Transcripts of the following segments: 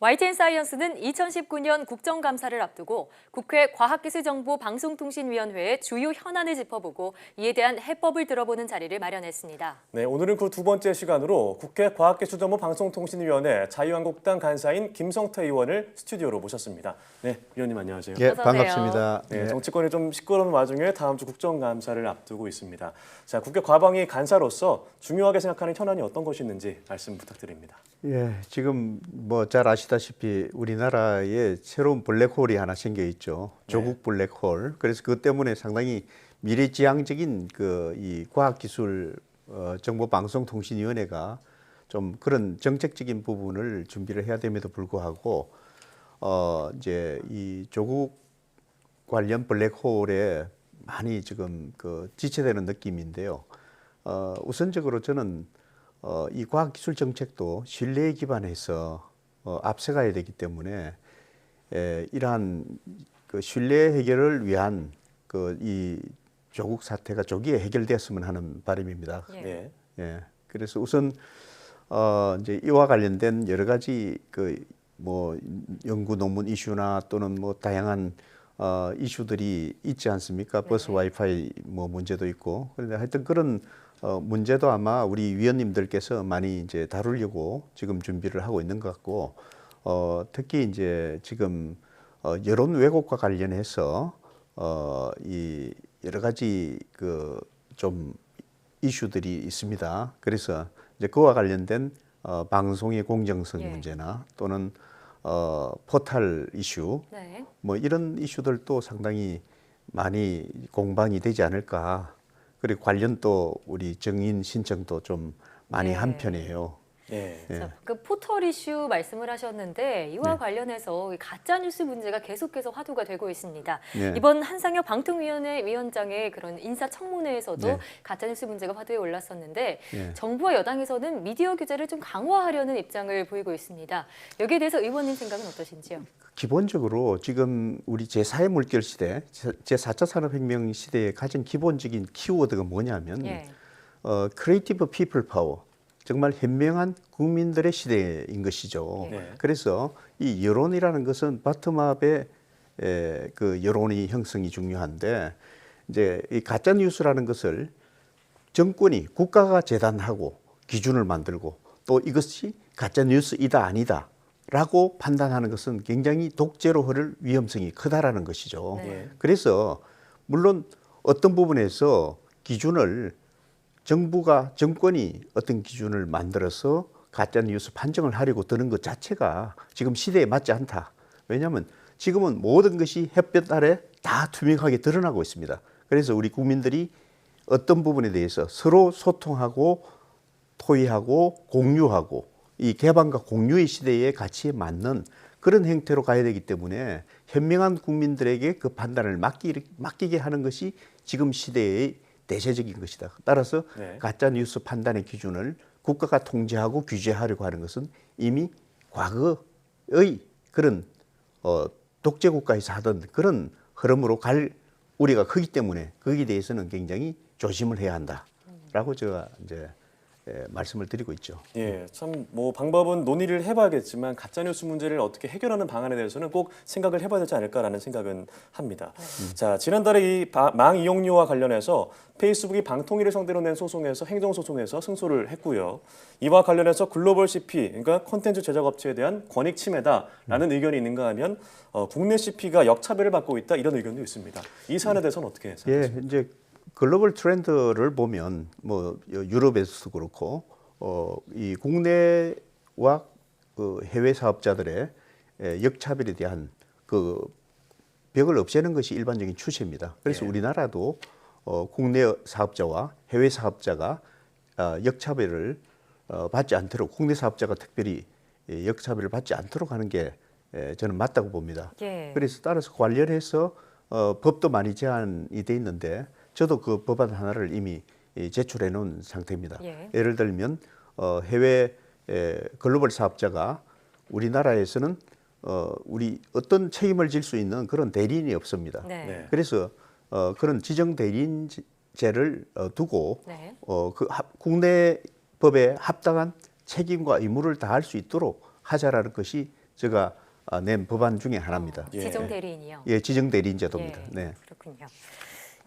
YTN 사이언스는 2019년 국정감사를 앞두고 국회 과학기술정보 방송통신위원회의 주요 현안을 짚어보고 이에 대한 해법을 들어보는 자리를 마련했습니다. 네, 오늘은 그 두 번째 시간으로 국회 과학기술정보 방송통신위원회 자유한국당 간사인 김성태 의원을 스튜디오로 모셨습니다. 네, 위원님 안녕하세요. 예. 반갑습니다. 네, 예. 정치권이 좀 시끄러운 와중에 다음 주 국정감사를 앞두고 있습니다. 자, 국회 과방위 간사로서 중요하게 생각하는 현안이 어떤 것이 있는지 말씀 부탁드립니다. 예, 지금 뭐 잘 아시다시피 우리나라에 새로운 블랙홀이 하나 생겨 있죠. 조국 블랙홀. 그래서 그것 때문에 상당히 미래지향적인 그 이 과학기술 어, 정보방송통신위원회가 좀 그런 정책적인 부분을 준비를 해야 됨에도 불구하고 어 이제 이 조국 관련 블랙홀에 많이 지금 그 지체되는 느낌인데요. 어, 우선적으로 저는 어, 이 과학기술 정책도 신뢰에 기반해서 어, 앞서가야 되기 때문에 에, 이러한 그 신뢰 해결을 위한 그 이 조국 사태가 조기에 해결되었으면 하는 바람입니다. 예. 네. 예. 그래서 우선 어 이제 이와 관련된 여러 가지 그 뭐 연구 논문 이슈나 또는 뭐 다양한 어 이슈들이 있지 않습니까? 버스 와이파이 뭐 문제도 있고. 그런데 하여튼 그런 어 문제도 아마 우리 위원님들께서 많이 이제 다루려고 지금 준비를 하고 있는 것 같고 어 특히 이제 지금 어 여론 왜곡과 관련해서 어 이 여러 가지 그 좀 이슈들이 있습니다. 그래서 이제 그와 관련된 어, 방송의 공정성 예. 문제나 또는 어, 포탈 이슈 네. 뭐 이런 이슈들도 상당히 많이 공방이 되지 않을까. 그리고 관련 또 우리 정인 신청도 좀 많이 네. 한 편이에요. 네. 예. 자, 그 포털 이슈 말씀을 하셨는데 이와 네. 관련해서 이 가짜 뉴스 문제가 계속해서 화두가 되고 있습니다. 네. 이번 한상혁 방통위원회 위원장의 그런 인사 청문회에서도 네. 가짜 뉴스 문제가 화두에 올랐었는데 예. 정부와 여당에서는 미디어 규제를 좀 강화하려는 입장을 보이고 있습니다. 여기에 대해서 의원님 생각은 어떠신지요? 기본적으로 지금 우리 제4의 물결 시대, 제4차 산업혁명 시대의 가장 기본적인 키워드가 뭐냐면 예. 어, 크리에이티브 피플 파워 정말 현명한 국민들의 시대인 것이죠. 네. 그래서 이 여론이라는 것은 바텀업의 에, 그 여론이 형성이 중요한데 이제 이 가짜 뉴스라는 것을 정권이 국가가 재단하고 기준을 만들고 또 이것이 가짜 뉴스이다 아니다 라고 판단하는 것은 굉장히 독재로 흐를 위험성이 크다라는 것이죠. 네. 그래서 물론 어떤 부분에서 기준을 정부가 정권이 어떤 기준을 만들어서 가짜 뉴스 판정을 하려고 드는 것 자체가 지금 시대에 맞지 않다. 왜냐하면 지금은 모든 것이 햇볕 아래 다 투명하게 드러나고 있습니다. 그래서 우리 국민들이 어떤 부분에 대해서 서로 소통하고 토의하고 공유하고 이 개방과 공유의 시대의 가치에 맞는 그런 행태로 가야 되기 때문에 현명한 국민들에게 그 판단을 맡기, 맡기게 하는 것이 지금 시대의 대세적인 것이다. 따라서 네. 가짜 뉴스 판단의 기준을 국가가 통제하고 규제하려고 하는 것은 이미 과거의 그런 어, 독재 국가에서 하던 그런 흐름으로 갈 우리가 크기 때문에 거기에 대해서는 굉장히 조심을 해야 한다라고 제가 이제 예, 말씀을 드리고 있죠. 예, 참 뭐 방법은 논의를 해봐야겠지만 가짜 뉴스 문제를 어떻게 해결하는 방안에 대해서는 꼭 생각을 해봐야 되지 않을까라는 생각은 합니다. 자, 지난달에 이 망 이용료와 관련해서 페이스북이 방통위를 상대로 낸 소송에서 행정 소송에서 승소를 했고요. 이와 관련해서 글로벌 CP, 그러니까 콘텐츠 제작 업체에 대한 권익 침해다라는 의견이 있는가 하면 어, 국내 CP가 역차별을 받고 있다 이런 의견도 있습니다. 이 사안에 대해서는 어떻게 생각하십니까? 예, 이제 글로벌 트렌드를 보면 뭐 유럽에서도 그렇고 어, 이 국내와 그 해외 사업자들의 예, 역차별에 대한 그 벽을 없애는 것이 일반적인 추세입니다. 그래서 예. 우리나라도 어, 국내 사업자와 해외 사업자가 어, 역차별을 어, 받지 않도록 국내 사업자가 특별히 예, 역차별을 받지 않도록 하는 게 예, 저는 맞다고 봅니다. 예. 그래서 따라서 관련해서 어, 법도 많이 제한이 돼 있는데 저도 그 법안 하나를 이미 이, 제출해 놓은 상태입니다. 예. 예를 들면 어, 해외 에, 글로벌 사업자가 우리나라에서는 어, 우리 어떤 책임을 질 수 있는 그런 대리인이 없습니다. 네. 네. 그래서 어, 그런 지정 대리인제를 어, 두고 네. 어, 그 합- 국내 법에 합당한 책임과 의무를 다할 수 있도록 하자라는 것이 제가 아, 낸 법안 중에 하나입니다. 예. 지정 대리인이요. 예, 지정 대리인 제도입니다. 예, 네. 그렇군요.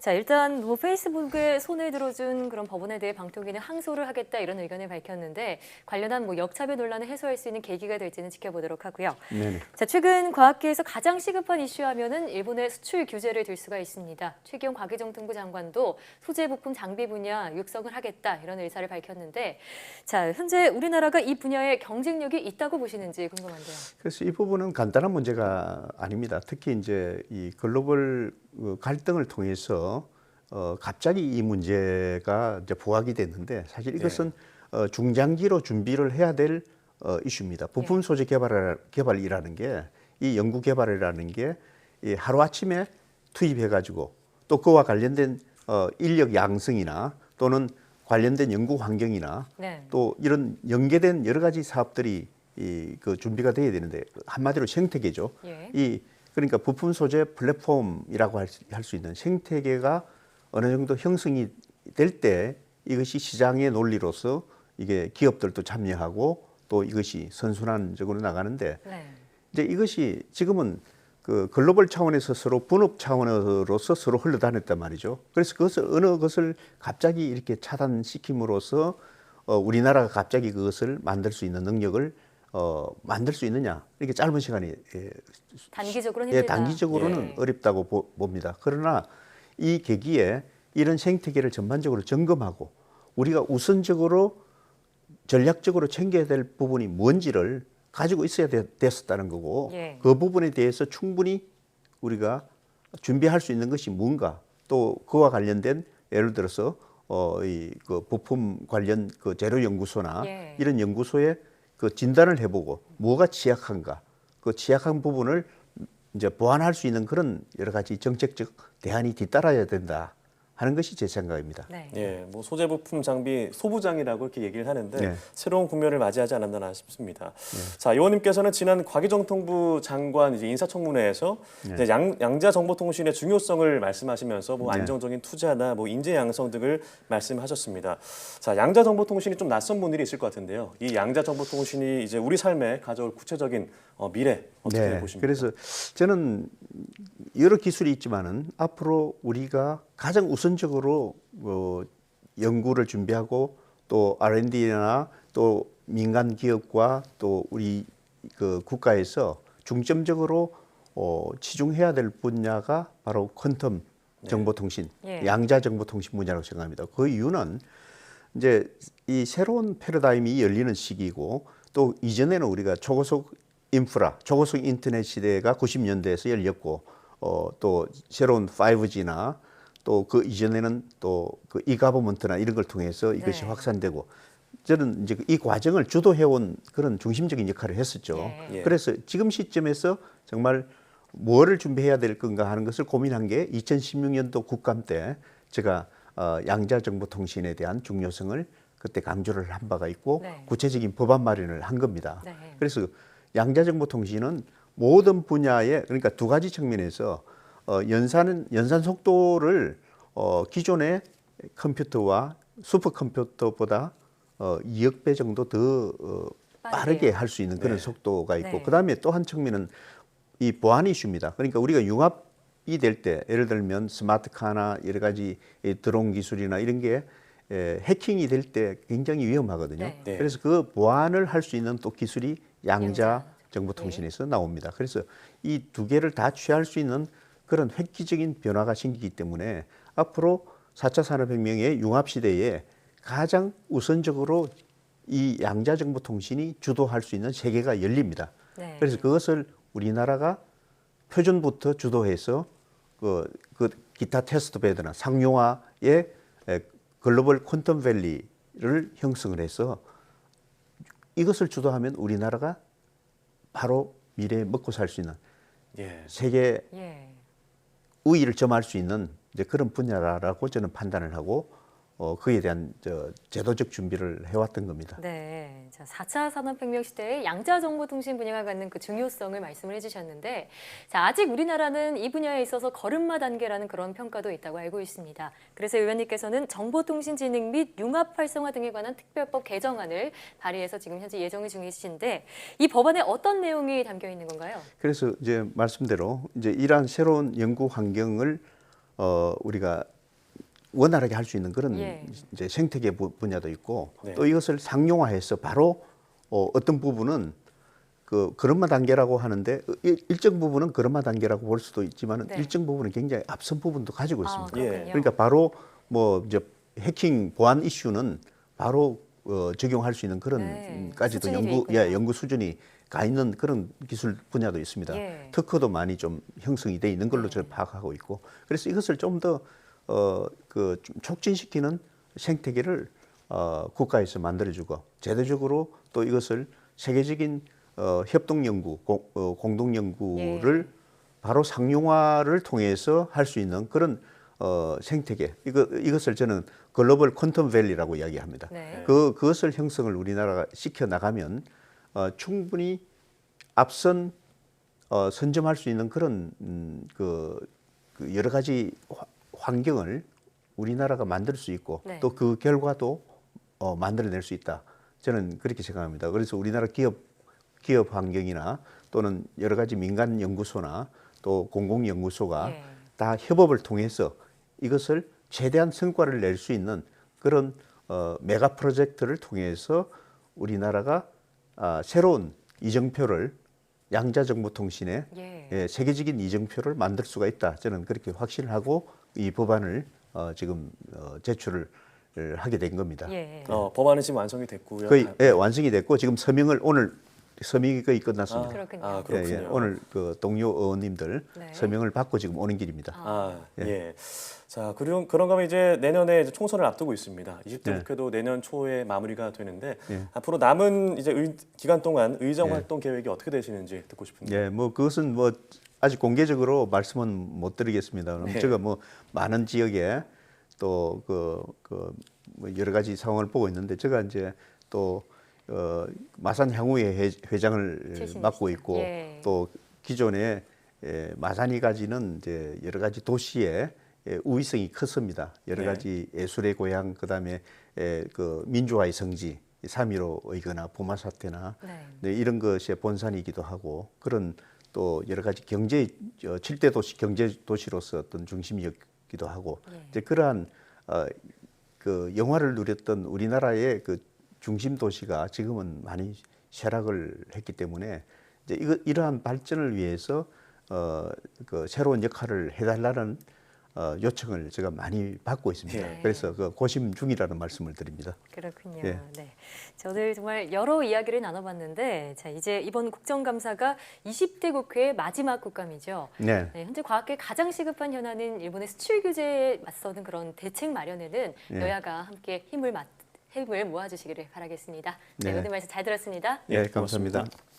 자 일단 뭐 페이스북에 손을 들어준 그런 법원에 대해 방통위는 항소를 하겠다 이런 의견을 밝혔는데 관련한 뭐 역차별 논란을 해소할 수 있는 계기가 될지는 지켜보도록 하고요. 네네. 자 최근 과학계에서 가장 시급한 이슈하면은 일본의 수출 규제를 들 수가 있습니다. 최기용 과기정통부 장관도 소재 부품 장비 분야 육성을 하겠다 이런 의사를 밝혔는데 자 현재 우리나라가 이 분야에 경쟁력이 있다고 보시는지 궁금한데요. 그래서 이 부분은 간단한 문제가 아닙니다. 특히 이제 이 글로벌 어, 갈등을 통해서 어, 갑자기 이 문제가 이제 부각이 됐는데 사실 이것은 어, 중장기로 준비를 해야 될 어, 이슈입니다. 부품 소재 개발 개발이라는 게 이 연구 개발이라는 게 이 하루 아침에 투입해 가지고 또 그와 관련된 어, 인력 양성이나 또는 관련된 연구 환경이나 네. 또 이런 연계된 여러 가지 사업들이 이 그 준비가 돼야 되는데 한마디로 생태계죠. 예. 이 그러니까 부품 소재 플랫폼이라고 할 수 있는 생태계가 어느 정도 형성이 될 때 이것이 시장의 논리로서 이게 기업들도 참여하고 또 이것이 선순환적으로 나가는데 네. 이제 이것이 지금은 그 글로벌 차원에서 서로 분업 차원으로서 서로 흘러다녔단 말이죠. 그래서 그것을 어느 것을 갑자기 이렇게 차단시킴으로써 어, 우리나라가 갑자기 그것을 만들 수 있는 능력을 어, 만들 수 있느냐 이렇게 짧은 시간이 예, 단기적으로는 예, 힘들다. 단기적으로는 예. 어렵다고 보, 봅니다. 그러나 이 계기에 이런 생태계를 전반적으로 점검하고 우리가 우선적으로 전략적으로 챙겨야 될 부분이 뭔지를 가지고 있어야 되, 됐었다는 거고 예. 그 부분에 대해서 충분히 우리가 준비할 수 있는 것이 뭔가 또 그와 관련된 예를 들어서 어, 이 그 부품 관련 그 재료 연구소나 예. 이런 연구소에 그 진단을 해보고 뭐가 취약한가 그 취약한 부분을 이제 보완할 수 있는 그런 여러 가지 정책적 대안이 뒤따라야 된다 하는 것이 제 생각입니다. 네. 예, 뭐 소재 부품 장비 소부장이라고 이렇게 얘기를 하는데 네. 새로운 국면을 맞이하지 않았나 싶습니다. 자, 의원님께서는 지난 과기정통부 장관 이제 인사청문회에서 네. 이제 양, 양자 정보통신의 중요성을 말씀하시면서 뭐 네. 안정적인 투자나 뭐 인재 양성 등을 말씀하셨습니다. 자, 양자 정보통신이 좀 낯선 분들이 있을 것 같은데요. 이 양자 정보통신이 이제 우리 삶에 가져올 구체적인 어, 미래 어떻게 보십니까? 그래서 저는 여러 기술이 있지만은 앞으로 우리가 가장 우선적으로 어, 연구를 준비하고 또 R&D나 또 민간 기업과 또 우리 그 국가에서 중점적으로 어, 치중해야 될 분야가 바로 퀀텀 정보통신, 예. 양자 정보통신 분야라고 생각합니다. 그 이유는 이제 이 새로운 패러다임이 열리는 시기고 또 이전에는 우리가 초고속 인프라, 초고속 인터넷 시대가 90년대에서 열렸고 어, 또 새로운 5G나 또 그 이전에는 또 그 이가버먼트나 이런 걸 통해서 이것이 네. 확산되고 저는 이제 이 과정을 주도해온 그런 중심적인 역할을 했었죠. 예. 예. 그래서 지금 시점에서 정말 뭐를 준비해야 될 건가 하는 것을 고민한 게 2016년도 국감 때 제가 어, 양자정보통신에 대한 중요성을 그때 강조를 한 바가 있고 네. 구체적인 법안 마련을 한 겁니다. 네. 그래서 양자정보통신은 모든 분야에 그러니까 두 가지 측면에서 어, 연산은 연산 속도를 어, 기존의 컴퓨터와 슈퍼컴퓨터보다 어, 2억 배 정도 더 어, 빠르게. 할 수 있는 그런 네. 속도가 있고 네. 그다음에 또 한 측면은 이 보안 이슈입니다. 그러니까 우리가 융합이 될 때 예를 들면 스마트카나 여러 가지 이 드론 기술이나 이런 게 에, 해킹이 될 때 굉장히 위험하거든요. 네. 네. 그래서 그 보안을 할 수 있는 또 기술이 양자 양자. 정보통신에서 나옵니다. 그래서 이 두 개를 다 취할 수 있는 그런 획기적인 변화가 생기기 때문에 앞으로 4차 산업혁명의 융합 시대에 가장 우선적으로 이 양자 정보통신이 주도할 수 있는 세계가 열립니다. 네. 그래서 그것을 우리나라가 표준부터 주도해서 그, 그 기타 테스트 베드나 상용화의 에, 글로벌 퀀텀 밸리를 형성을 해서 이것을 주도하면 우리나라가 바로 미래에 먹고 살 수 있는 예. 세계 예. 우위를 점할 수 있는 이제 그런 분야라고 저는 판단을 하고 어, 그에 대한 저 제도적 준비를 해왔던 겁니다. 네. 자, 4차 산업혁명 시대에 양자 정보통신 분야가 갖는 그 중요성을 말씀을 해주셨는데, 자, 아직 우리나라는 이 분야에 있어서 걸음마 단계라는 그런 평가도 있다고 알고 있습니다. 그래서 의원님께서는 정보통신진흥 및 융합 활성화 등에 관한 특별법 개정안을 발의해서 지금 현재 예정 중이신데, 이 법안에 어떤 내용이 담겨 있는 건가요? 그래서 이제 말씀대로 이제 이러한 새로운 연구 환경을 어, 우리가 원활하게 할 수 있는 그런 예. 이제 생태계 부- 분야도 있고 네. 또 이것을 상용화해서 바로 어, 어떤 부분은 그 그런마 단계라고 하는데 일- 일정 부분은 그런마 단계라고 볼 수도 있지만 네. 일정 부분은 굉장히 앞선 부분도 가지고 아, 있습니다. 그렇군요. 그러니까 바로 뭐 이제 해킹 보안 이슈는 바로 어, 적용할 수 있는 그런 네, 까지도 연구. 예, 연구 수준이 가 있는 그런 기술 분야도 있습니다. 예. 특허도 많이 좀 형성이 돼 있는 걸로 저는 파악하고 있고 그래서 이것을 좀더 어, 그좀 촉진시키는 생태계를 어, 국가에서 만들어주고 제도적으로 또 이것을 세계적인 어, 협동 연구, 공, 어, 공동 연구를 바로 상용화를 통해서 할 수 있는 그런 어, 생태계 이거 이것을 저는 글로벌 퀀텀 밸리라고 이야기합니다. 네. 그 그것을 형성을 우리나라가 시켜 나가면 어, 충분히 앞선 어, 선점할 수 있는 그런 음, 그, 그 여러 가지 화- 환경을 우리나라가 만들 수 있고 네. 또그 결과도 어, 만들어낼 수 있다. 저는 그렇게 생각합니다. 그래서 우리나라 기업 기업 환경이나 또는 여러 가지 민간 연구소나 또 공공 연구소가 예. 다 협업을 통해서 이것을 최대한 성과를 낼 수 있는 그런 어, 메가 프로젝트를 통해서 우리나라가 아, 새로운 이정표를 양자정보통신에 예. 예, 세계적인 이정표를 만들 수가 있다. 저는 그렇게 확신을 하고 이 법안을 어, 지금 어, 제출을 하게 된 겁니다. 예. 어, 법안은 지금 완성이 됐고요. 거의 아, 예, 완성이 됐고 지금 서명을 오늘 서명이 거의 끝났습니다. 그렇군요. 아, 예, 그렇군요. 예, 오늘 그 동료 의원님들 네. 서명을 받고 지금 오는 길입니다. 아, 예. 자, 그런 그런가 하면 이제 내년에 이제 총선을 앞두고 있습니다. 20대 네. 국회도 내년 초에 마무리가 되는데 예. 앞으로 남은 이제 의, 기간 동안 의정 예. 활동 계획이 어떻게 되시는지 듣고 싶은데. 예, 뭐 그것은 뭐 아직 공개적으로 말씀은 못 드리겠습니다. 네. 제가 뭐 많은 지역에 또그그뭐 여러 가지 상황을 보고 있는데 제가 이제 또 어, 마산 향후회 회- 회장을. 맡고 있고 예. 또 기존에 예, 마산이까지는 이제 여러 가지 도시의 예, 우위성이 컸습니다. 여러 네. 가지 예술의 고향 그다음에 예, 그 민주화의 성지 3.15이거나 부마 사태나 네. 네, 이런 것의 본산이기도 하고 그런 또 여러 가지 경제 어, 7대 도시 경제 도시로서 어떤 중심이었기도 하고 예. 이제 그러한 어, 그 영화를 누렸던 우리나라의 그 중심 도시가 지금은 많이 쇠락을 했기 때문에 이제 이거 이러한 발전을 위해서 어, 그 새로운 역할을 해달라는 어, 요청을 제가 많이 받고 있습니다. 예. 그래서 그 고심 중이라는 말씀을 드립니다. 그렇군요. 예. 네. 자, 오늘 정말 여러 이야기를 나눠봤는데, 자, 이제 이번 국정감사가 20대 국회의 마지막 국감이죠. 네. 네, 현재 과학계 가장 시급한 현안인 일본의 수출 규제에 맞서는 그런 대책 마련에는 예. 여야가 함께 힘을 맞, 힘을 모아주시기를 바라겠습니다. 네, 네. 오늘 말씀 잘 들었습니다. 예, 예, 감사합니다. 고맙습니다.